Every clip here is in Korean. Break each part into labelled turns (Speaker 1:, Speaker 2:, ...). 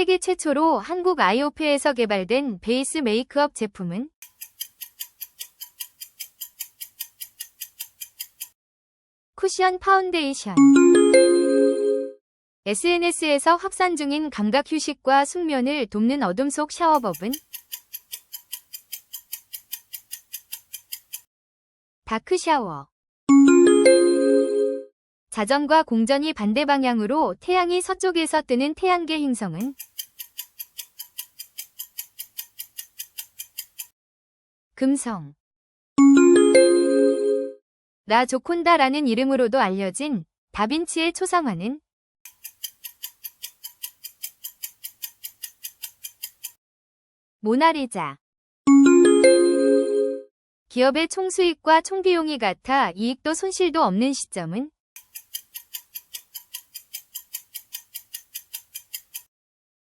Speaker 1: 세계 최초로 한국 아이오페에서 개발된 베이스 메이크업 제품은? 쿠션 파운데이션. SNS에서 확산 중인 감각 휴식과 숙면을 돕는 어둠 속 샤워법은? 다크 샤워. 자전과 공전이 반대 방향으로 태양이 서쪽에서 뜨는 태양계 행성은 금성. 라 조콘다라는 이름으로도 알려진 다빈치의 초상화는? 모나리자. 기업의 총수익과 총비용이 같아 이익도 손실도 없는 시점은?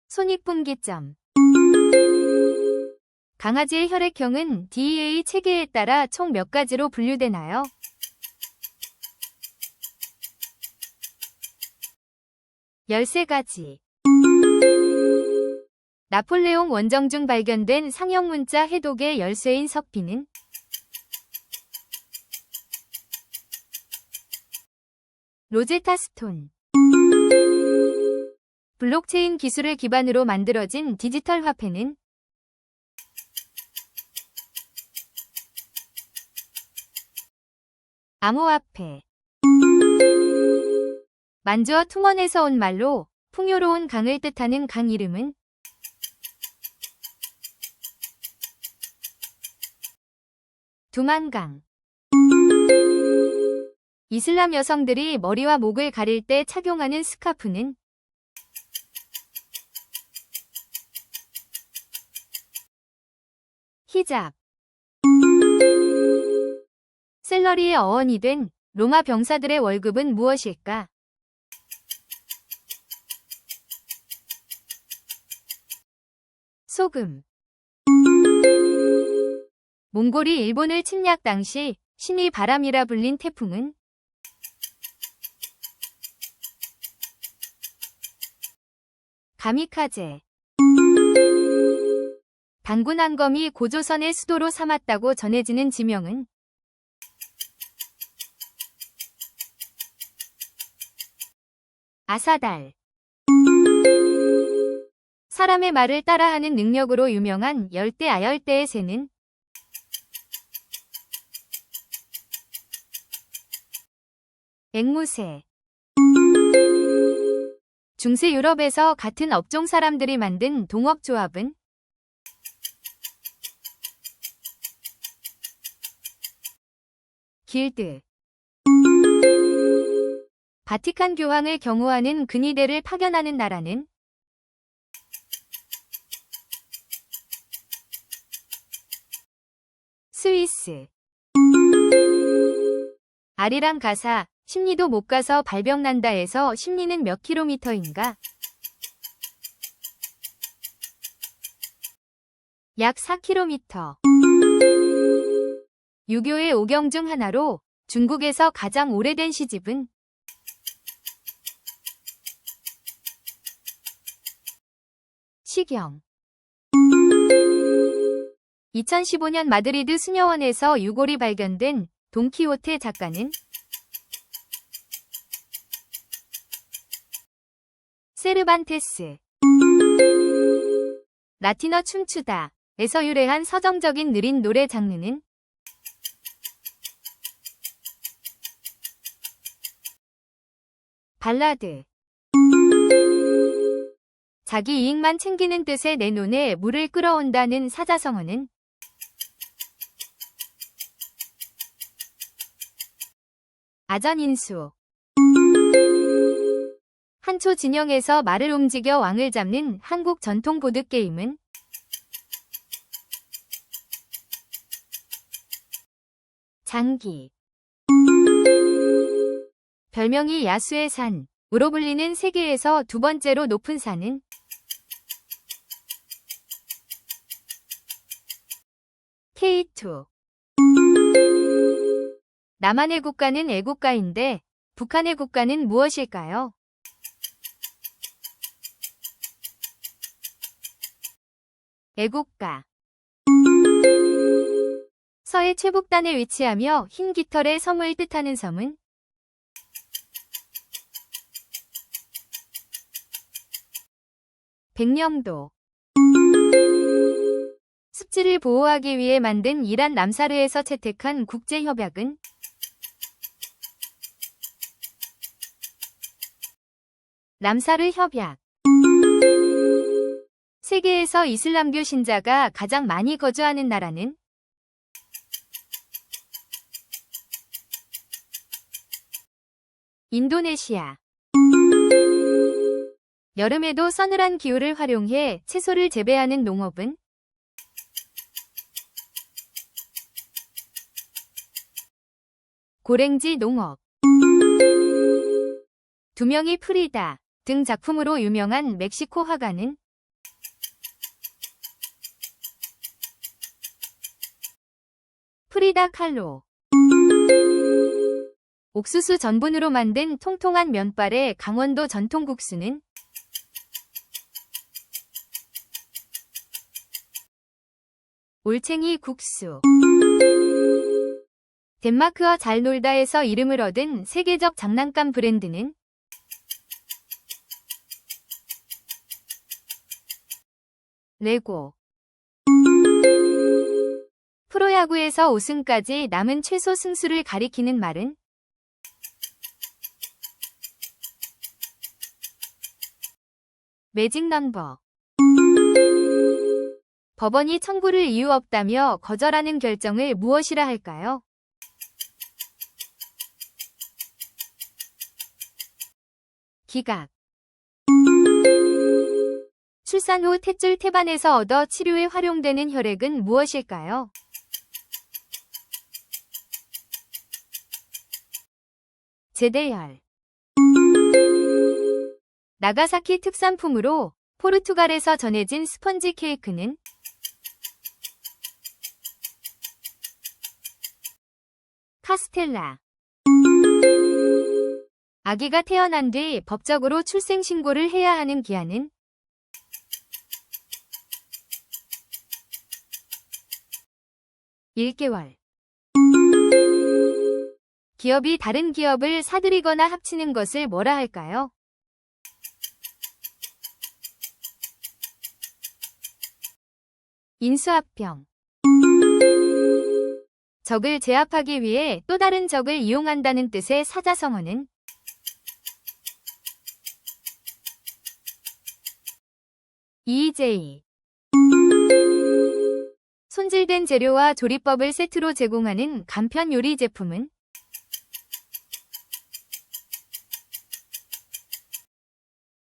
Speaker 1: 손익분기점 강아지의 혈액형은 DEA 체계에 따라 총 몇 가지로 분류되나요? 열세 가지. 나폴레옹 원정 중 발견된 상형 문자 해독의 열쇠인 석피는? 로제타 스톤. 블록체인 기술을 기반으로 만들어진 디지털 화폐는 암호화폐. 만주어 퉁원에서 온 말로 풍요로운 강을 뜻하는 강 이름은? 두만강. 이슬람 여성들이 머리와 목을 가릴 때 착용하는 스카프는? 히잡 셀러리의 어원이 된 로마 병사들의 월급은 무엇일까? 소금. 몽골이 일본을 침략 당시 신이 바람이라 불린 태풍은? 가미카제. 당군항검이 고조선의 수도로 삼았다고 전해지는 지명은 아사달. 사람의 말을 따라하는 능력으로 유명한 열대 아열대의 새는 앵무새. 중세 유럽에서 같은 업종 사람들이 만든 동업조합은 길드 바티칸 교황을 경호하는 근위대를 파견하는 나라는 스위스 아리랑 가사 심리도 못 가서 발병 난다에서 심리는 몇 킬로미터인가? 약 4km. 유교의 오경 중 하나로 중국에서 가장 오래된 시집은 시경 2015년 마드리드 수녀원에서 유골이 발견된 돈키호테 작가는 세르반테스 라틴어 춤추다 에서 유래한 서정적인 느린 노래 장르는 발라드 자기 이익만 챙기는 뜻의 내 눈에 물을 끌어온다는 사자성어는? 아전인수. 한초 진영에서 말을 움직여 왕을 잡는 한국 전통 보드게임은? 장기. 별명이 야수의 산으로 불리는 세계에서 두 번째로 높은 산은 K2 남한의 국가는 애국가인데 북한의 국가는 무엇일까요? 애국가. 서해 최북단에 위치하며 흰 깃털의 섬을 뜻하는 섬은? 백령도 습지를 보호하기 위해 만든 이란 남사르에서 채택한 국제협약은 남사르 협약. 세계에서 이슬람교 신자가 가장 많이 거주하는 나라는 인도네시아. 여름에도 서늘한 기후를 활용해 채소를 재배하는 농업은 고랭지 농업. 두 명이 프리다. 등 작품으로 유명한 멕시코 화가는 프리다 칼로. 옥수수 전분으로 만든 통통한 면발의 강원도 전통 국수는 올챙이 국수 덴마크와 잘 놀다에서 이름을 얻은 세계적 장난감 브랜드는? 레고. 프로야구에서 우승까지 남은 최소 승수를 가리키는 말은? 매직 넘버. 법원이 청구를 이유 없다며 거절하는 결정을 무엇이라 할까요? 기각. 출산 후 탯줄 태반에서 얻어 치료에 활용되는 혈액은 무엇일까요? 제대열. 나가사키 특산품으로 포르투갈에서 전해진 스펀지 케이크는? 카스텔라 아기가 태어난 뒤 법적으로 출생 신고를 해야 하는 기한은? 1개월. 기업이 다른 기업을 사들이거나 합치는 것을 뭐라 할까요? 인수합병. 적을 제압하기 위해 또 다른 적을 이용한다는 뜻의 사자성어는 EJ 손질된 재료와 조리법을 세트로 제공하는 간편 요리 제품은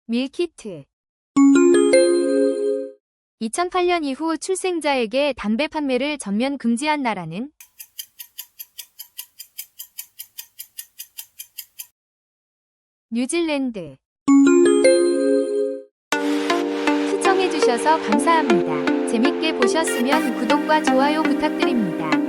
Speaker 1: 밀키트. 2008년 이후 출생자에게 담배 판매를 전면 금지한 나라는 뉴질랜드 시청해주셔서 감사합니다. 재밌게 보셨으면 구독과 좋아요 부탁드립니다.